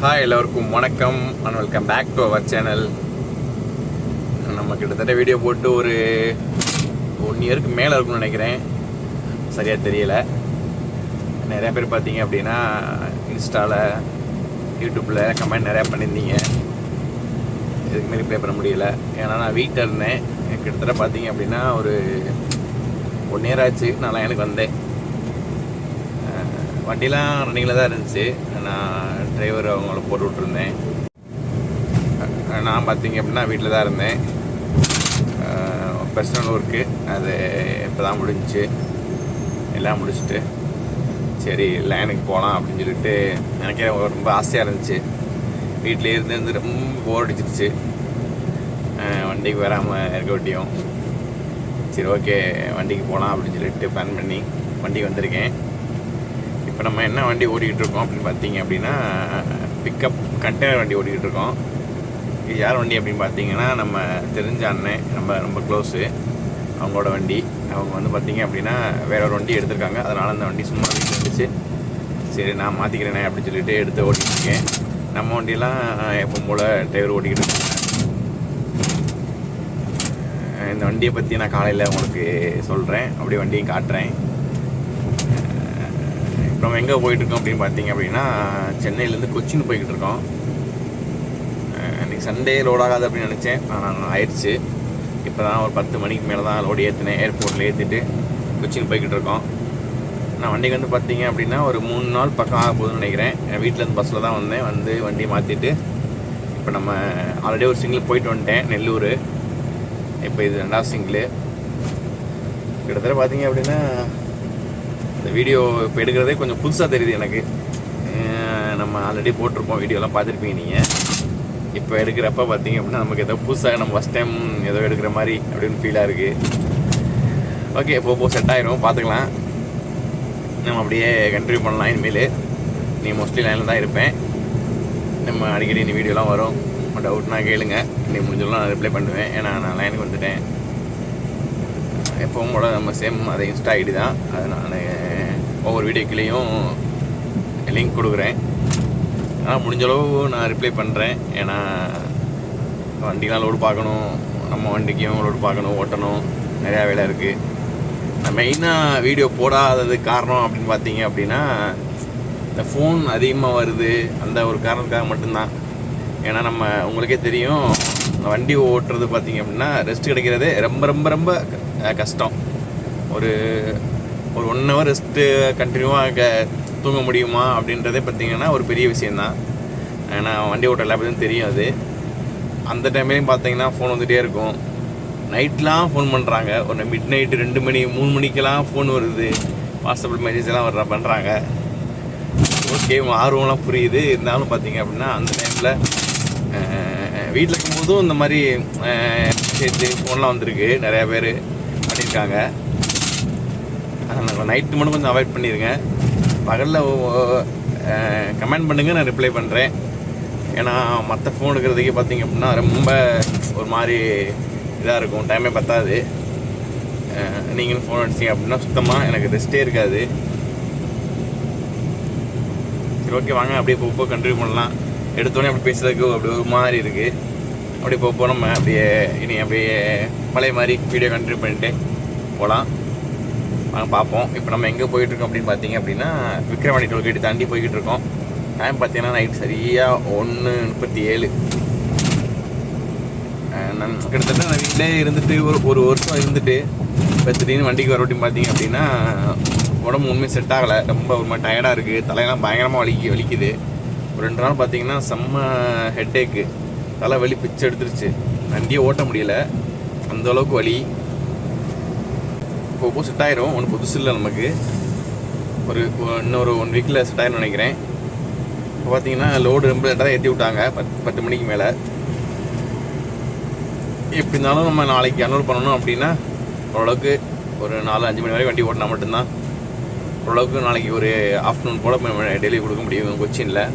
Hi எல்லோருக்கும் வணக்கம். And welcome back to our channel நம்ம கிட்டத்தட்ட வீடியோ போட்டு ஒரு ஒன் இயருக்கு மேலே இருக்கும்னு நினைக்கிறேன். சரியாக தெரியல. நிறையா பேர் பார்த்தீங்க அப்படின்னா இன்ஸ்டாவில் யூடியூப்பில் கமெண்ட் நிறையா பண்ணியிருந்தீங்க. இதுக்கு மாரி ரிப்ளை பண்ண முடியல. ஏன்னா நான் வீட்டில் இருந்தேன். கிட்டத்தட்ட பார்த்தீங்க அப்படின்னா ஒரு ஒன் இயர் ஆச்சு. நான் எனக்கு வந்தேன். வண்டிலாம் ரன்னிங்கில் தான் இருந்துச்சு. நான் டிரைவர் அவங்கள போட்டு விட்ருந்தேன் நான் பார்த்தீங்க அப்படின்னா வீட்டில் தான் இருந்தேன். பர்சனல் ஒர்க்கு அது இப்போ தான் முடிஞ்சுச்சு எல்லாம் முடிச்சுட்டு சரி லைனுக்கு போகலாம் அப்படின்னு சொல்லிட்டு எனக்கே ரொம்ப ஆசையாக இருந்துச்சு. வீட்டில் இருந்து இருந்து ரொம்ப போர் அடிச்சிருச்சு. வண்டிக்கு வராமல் இருக்க வேண்டியும் சரி ஓகே வண்டிக்கு போகலாம் அப்படின்னு சொல்லிட்டு பிளான் பண்ணி வண்டிக்கு வந்திருக்கேன். இப்போ நம்ம என்ன வண்டி ஓடிக்கிட்டு இருக்கோம் அப்படின்னு பார்த்தீங்க அப்படின்னா பிக்கப் கண்டெய்னர் வண்டி ஓடிக்கிட்டு இருக்கோம் இது யார் வண்டி அப்படின்னு பார்த்தீங்கன்னா நம்ம தெரிஞ்ச அண்ணன் நம்ம ரொம்ப க்ளோஸு அவங்களோட வண்டி. அவங்க வந்து பார்த்தீங்க அப்படின்னா வேற ஒரு வண்டி எடுத்திருக்காங்க. அதனால் அந்த வண்டி சும்மா வீட்டில் இருந்துச்சு. சரி நான் மாற்றிக்கிறேனே அப்படின்னு சொல்லிட்டு எடுத்து ஓட்டிகிட்டு இருக்கேன் நம்ம வண்டியெல்லாம் எப்போ போல் டிரைவர் ஓட்டிக்கிட்டு இருக்காங்க இந்த வண்டியை பற்றி நான் காலையில் உங்களுக்கு சொல்கிறேன் அப்படியே வண்டியும் காட்டுறேன். நம்ம எங்கே போயிட்டுருக்கோம் அப்படின்னு பார்த்தீங்க அப்படின்னா சென்னையிலேருந்து கொச்சின் போய்கிட்டு இருக்கோம் அன்றைக்கி சண்டே லோட் ஆகாது அப்படின்னு நினச்சேன். ஆனால் ஆயிடுச்சு. இப்போ தான் ஒரு பத்து மணிக்கு மேலே தான் லோடு ஏற்றினேன் ஏர்போர்ட்டில் ஏற்றிட்டு கொச்சின் போய்கிட்டு இருக்கோம் நான் வண்டிக்கு வந்து பார்த்தீங்க அப்படின்னா ஒரு மூணு நாள் பக்கம் ஆக போகுதுன்னு நினைக்கிறேன். என் வீட்டிலேருந்து பஸ்ஸில் தான் வந்தேன். வந்து வண்டியை மாற்றிட்டு இப்போ நம்ம ஆல்ரெடி ஒரு சிங்கிள் போயிட்டு வந்துட்டேன். நெல்லூர். இப்போ இது ரெண்டாவது சிங்கிள் கிட்டத்தட்ட பார்த்தீங்க அப்படின்னா இந்த வீடியோ இப்போ எடுக்கிறதே கொஞ்சம் புதுசாக தெரியுது எனக்கு. நம்ம ஆல்ரெடி போட்டிருப்போம் வீடியோலாம் பார்த்துருப்பீங்க நீங்கள் இப்போ எடுக்கிறப்ப பார்த்தீங்க அப்படின்னா நமக்கு ஏதோ புதுசாக நம்ம ஃபஸ்ட் டைம் ஏதோ எடுக்கிற மாதிரி அப்படின்னு ஃபீலாக இருக்குது ஓகே இப்போ போ செட் ஆயிரும் பார்த்துக்கலாம். நம்ம அப்படியே கண்டினியூ பண்ணலாம் இனிமேல். நீ மோஸ்ட்லி லைனில் தான் இருப்பேன். நம்ம அடிக்கடி இந்த வீடியோலாம் வரும். டவுட்னா கேளுங்க. நீ முடிஞ்சாலும் நான் ரிப்ளை பண்ணுவேன். ஏன்னா நான் லைனுக்கு வந்துட்டேன். எப்பவும் கூட நம்ம சேம் அது இன்ஸ்டா ஐடி தான். அது நான் ஒவ்வொரு வீடியோக்கிலையும் லிங்க் கொடுக்குறேன். ஆனால் முடிஞ்ச அளவு நான் ரிப்ளை பண்ணுறேன் ஏன்னா வண்டிலாம் லோடு பார்க்கணும். நம்ம வண்டிக்கும் லோடு பார்க்கணும். ஓட்டணும். நிறையா வேலை இருக்குது நான் மெயினாக வீடியோ போடாதது காரணம் அப்படின்னு பார்த்தீங்க அப்படின்னா இந்த ஃபோன் அதிகமாக வருது. அந்த ஒரு காரணத்துக்காக மட்டும்தான். ஏன்னா நம்ம உங்களுக்கே தெரியும். வண்டி ஓட்டுறது பார்த்தீங்க அப்படின்னா ரெஸ்ட் கிடைக்கிறதே ரொம்ப ரொம்ப ரொம்ப கஷ்டம். ஒரு ஒரு ஒன் ஹவர் ரெஸ்ட்டு கண்டினியூவாக தூங்க முடியுமா அப்படின்றதே பார்த்தீங்கன்னா ஒரு பெரிய விஷயந்தான் ஏன்னா வண்டி ஓட்ட எல்லா பற்றியும் தெரியும் அது. அந்த டைம்லேயும் பார்த்தீங்கன்னா ஃபோன் வந்துகிட்டே இருக்கும். நைட்லாம் ஃபோன் பண்ணுறாங்க ஒரு மிட் நைட்டு ரெண்டு மணி மூணு மணிக்கெல்லாம் ஃபோன் வருது. வாட்ஸ்அப்பில் மெசேஜ் எல்லாம் வர்ற பண்ணுறாங்க ஓகே ஆர்வம்லாம் புரியுது. இருந்தாலும் பார்த்தீங்க அப்படின்னா அந்த டைமில் வீட்டில் இருக்கும்போதும் இந்த மாதிரி மெசேஜ் ஃபோன்லாம் வந்திருக்கு. நிறையா பேர் பண்ணியிருக்காங்க. நைட்டு மட்டும் கொஞ்சம் அவாய்ட் பண்ணிடுங்க பகலில் கமெண்ட் பண்ணுங்க நான் ரிப்ளை பண்ணுறேன் ஏன்னா மற்ற ஃபோன் எடுக்கிறதுக்கே பார்த்தீங்க அப்படின்னா ரொம்ப ஒரு மாதிரி இதாக இருக்கும். டைமே பத்தாது. நீங்களும் ஃபோன் அடிச்சிங்க அப்படின்னா சுத்தமாக எனக்கு ரெஸ்ட்டே இருக்காது. சரி ஓகே வாங்க. அப்படியே போக போக கண்டினியூ பண்ணலாம். எடுத்தோடனே அப்படி பேசுறதுக்கு அப்படி ஒரு மாதிரி இருக்குது அப்படியே போக போக நம்ம அப்படியே இனி அப்படியே பழைய மாதிரி வீடியோ கண்டினியூ பண்ணிட்டு போகலாம் நாங்கள் பார்ப்போம் இப்போ நம்ம எங்கே போயிட்டுருக்கோம் அப்படின்னு பார்த்தீங்க அப்படின்னா விக்ரவாணி டோல்கேட் தாண்டி போய்கிட்டு இருக்கோம் டைம் பார்த்தீங்கன்னா நைட் சரியாக ஒன்று முப்பத்தி ஏழு நான் கிட்டத்தட்ட நான் வீட்டிலே இருந்துட்டு ஒரு ஒரு வருஷம் இருந்துட்டு இப்போ திடீர்னு வண்டிக்கு வர அப்படின்னு பார்த்தீங்க அப்படின்னா உடம்பு உண்மையை செட் ஆகலை. ரொம்ப ஒரு மாதிரி டயர்டாக இருக்குது தலையெல்லாம் பயங்கரமாக வலிக்கு வலிக்குது. ஒரு ரெண்டு நாள் பார்த்தீங்கன்னா செம்ம ஹெட்டேக்கு தலை வலி பிச்சு எடுத்துருச்சு. வண்டியை ஓட்ட முடியல. அந்த அளவுக்கு வலி. இப்போ செட் ஆயிரும் ஒன்றும் புதுசு இல்லை நமக்கு. ஒரு ஒரு- இன்னொரு ஒன் வீக்கில் செட் ஆயிரும் நினைக்கிறேன். இப்போ பார்த்தீங்கன்னா லோடு ரொம்ப லேட்டாக தான் ஏற்றி விட்டாங்க பத்து பத்து மணிக்கு மேலே. எப்படி இருந்தாலும் நம்ம நாளைக்கு அன்லோட் பண்ணணும் அப்படின்னா ஓரளவுக்கு ஒரு நாலு அஞ்சு மணி வரைக்கும் வண்டி ஓட்டினா மட்டும்தான். ஓரளவுக்கு நாளைக்கு ஒரு ஆஃப்டர்நூன் போல் டெலிவரி கொடுக்க முடியும் கொச்சினில்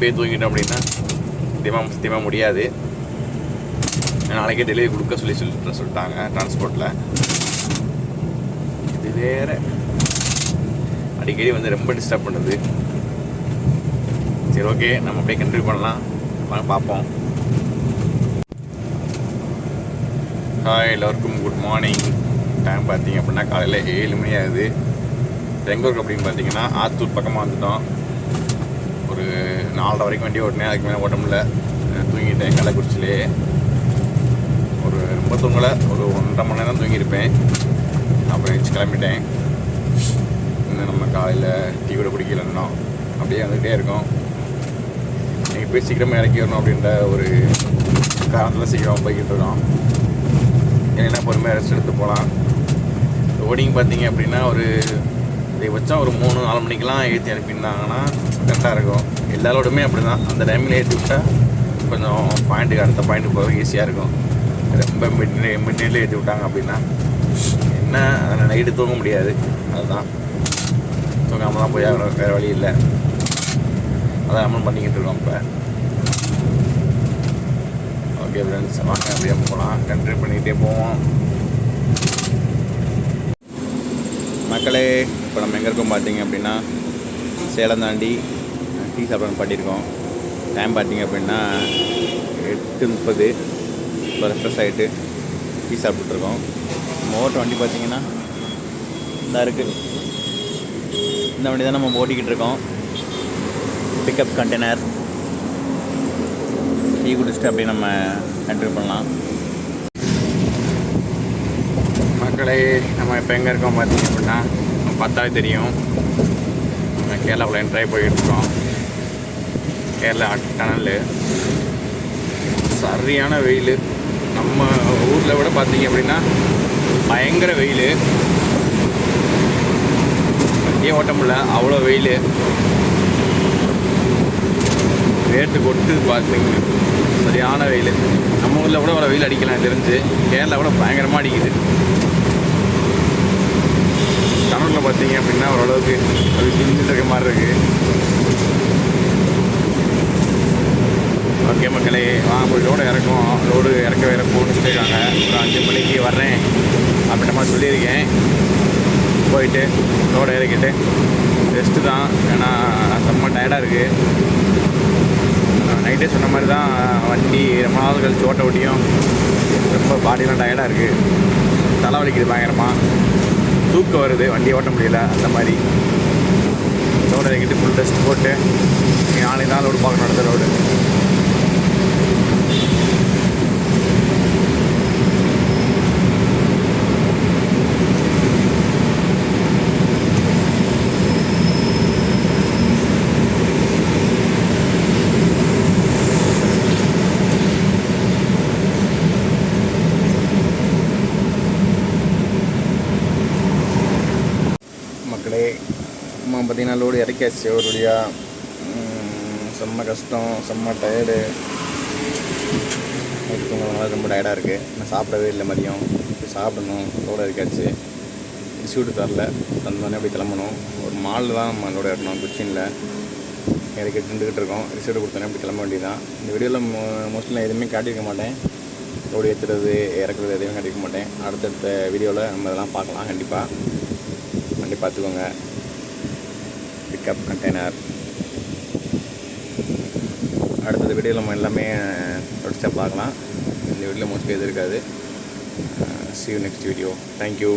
போய் தூங்கிட்டோம் அப்படின்னா சத்தியமாக சத்தியமாக முடியாது. நாளைக்கே டெலிவரி கொடுக்க சொல்லி சொல்லிட்டு சொல்லிட்டாங்க டிரான்ஸ்போர்ட்டில் இது வேற. அடிக்கடி வந்து ரொம்ப டிஸ்டர்ப் பண்ணுது. சரி ஓகே நம்ம அப்படியே கண்டினியூ பண்ணலாம். வாங்க பார்ப்போம். ஹாய் எல்லோருக்கும் குட் மார்னிங் டைம் பார்த்தீங்க அப்படின்னா காலையில் ஏழு மணி ஆகுது. எங்கே அப்படின்னு பார்த்தீங்கன்னா ஆத்தூர் பக்கமாக வந்துட்டோம். ஒரு நாலரை வரைக்கும் வண்டி ஓட்டினேன். அதுக்கு மேலே ஓட்ட முடியல. தூங்கிட்டேன். கள்ளக்குறிச்சிலே ஒரு ரொம்ப தூங்கலை. ஒரு ஒன்றரை மணி நேரம் தூங்கியிருப்பேன். அப்புறம் எச்சு கிளம்பிட்டேன் இன்னும் நம்ம காலையில் டீ கூட குடிக்கல இன்னும் அப்படியே வந்துகிட்டே இருக்கோம் நீங்கள் போய் சீக்கிரமாக இறக்கி வரணும் அப்படின்ற ஒரு காரணத்தில் சீக்கிரமாக போய்கிட்டு இருக்கோம் ஏன்னா பொறுமையாக ரெஸ்ட் எடுத்து போகலாம் ஓடிங் பார்த்தீங்க அப்படின்னா ஒரு அதிகபட்சம் ஒரு மூணு நாலு மணிக்கெலாம் ஏற்றி அனுப்பியிருந்தாங்கன்னா கரெக்டாக இருக்கும் எல்லாரோடுமே அப்படி தான் அந்த டைமில் ஏற்றி விட்டால் கொஞ்சம் பாயிண்ட்டுக்கு அடுத்த பாயிண்ட்டுக்கு போக ஈஸியாக இருக்கும் ரொம்ப மிட் மிட் ஏற்றி விட்டாங்க அப்படின்னா என்ன நைட்டு தூங்க முடியாது. அதுதான். தூங்காமல் தான் போய் ஆகணும் வேறு வழி இல்லை. அதான் நம்ம பண்ணிக்கிட்டு இருக்கோம் இப்போ. ஓகே ஃப்ரெண்ட்ஸ் வாங்க அப்படியே போகலாம் கண்ட்ரி பண்ணிக்கிட்டே போவோம். மக்களே இப்போ நம்ம எங்கே இருக்கோம் பார்த்தீங்க அப்படின்னா சேலம் தாண்டி டீ சாப்பிட பண்ணியிருக்கோம். டைம் பார்த்தீங்க அப்படின்னா எட்டு முப்பது. இப்போ ரெஃப்ரெஷ் ஆகிட்டு டீ சாப்பிட்டுருக்கோம் நம்ம ஓட்ட வண்டி பார்த்தீங்கன்னா இந்த இருக்குது இந்த வண்டி தான் நம்ம ஓட்டிக்கிட்டு இருக்கோம். பிக்கப் கண்டெய்னர் டீ குடிச்சிட்டு அப்படியே நம்ம என்ட்ரி பண்ணலாம். மக்களை நம்ம இப்போ எங்கே இருக்கோம் பார்த்தீங்க அப்படின்னா பார்த்தாலே தெரியும். நம்ம கேரளாவில் என்ட்ராய் போயிட்டு இருக்கோம். கேரளா டனல் சரியான வெயில். நம்ம ஊரில் விட பார்த்தீங்க அப்படின்னா பயங்கர வெயில். வண்டியே ஓட்ட முடியல. அவ்வளோ வெயில். வேர்த்து கொட்டு பார்த்துங்க சரியான வெயில். நம்ம ஊரில் கூட அவ்வளோ வெயில் அடிக்கலாம் தெரிஞ்சு. கேரளா கூட பயங்கரமாக அடிக்குது. தமிழில் பார்த்தீங்க அப்படின்னா ஓரளவுக்கு அது பிரிஞ்சுட்டு இருக்க மாதிரி இருக்குது ஓகே மக்களே வாங்க போய் லோடு இறக்கும் லோடு இறக்க வேற போகணும்னு சொல்லியிருக்காங்க ஒரு அஞ்சு மணிக்கு வர்றேன் அப்படின்ற மாதிரி சொல்லியிருக்கேன். போயிட்டு லோடு இறக்கிட்டு ரெஸ்ட்டு தான். ஏன்னா செம்ம டயர்டாக இருக்குது நைட்டே சொன்ன மாதிரி தான் வண்டி ரொம்ப நாள் கழிச்சு ஓட்ட ஓட்டியும் ரொம்ப பாடிலாம் டயர்டாக இருக்குது தலை வலிக்குது பயங்கரமாக தூக்கம் வருது வண்டி ஓட்ட முடியல அந்த மாதிரி. லோடு இறக்கிட்டு ஃபுல் டெஸ்ட் போட்டு நாளைக்கு தான் ரோடு பார்க்கணும் அடுத்த ரோடு மக்களே அம்மா பார்த்தீங்கன்னா லோடு இறக்கியாச்சு. ஒரு வழியாக செம்ம கஷ்டம் செம்ம டயர்டு தூங்குறதுனால ரொம்ப டயர்டாக இருக்குது நான் சாப்பிடவே இல்லை மதியம். போய் சாப்பிடணும். லோடு இறக்காச்சு ரிசீவ்டு தரல. தந்தோடனே அப்படி கிளம்பணும். ஒரு மாலில் தான் நம்ம லோடு இறக்கணும் கொச்சினில். இறக்கி நின்றுக்கிட்டு இருக்கோம். ரிசல்ட் கொடுத்தோன்னே அப்படி கிளம்ப வேண்டியதான் இந்த வீடியோவில் மோஸ்ட்லி நான் எதுவுமே காட்டியிருக்க மாட்டேன். லோடு ஏற்றுறது இறக்குறது எதுவுமே காட்டியிருக்க மாட்டேன். அடுத்தடுத்த வீடியோவில் நம்ம இதெல்லாம் பார்க்கலாம். கண்டிப்பாக பண்ணி பார்த்துக்கோங்க. பிக்கப் கண்டெய்னர் அடுத்தது வீடியோவில் நம்ம எல்லாமே தொடர்ச்சியாக பார்க்கலாம். இந்த வீடியோவில் மோஸ்ட்லி எது இருக்காது. See you next video thank you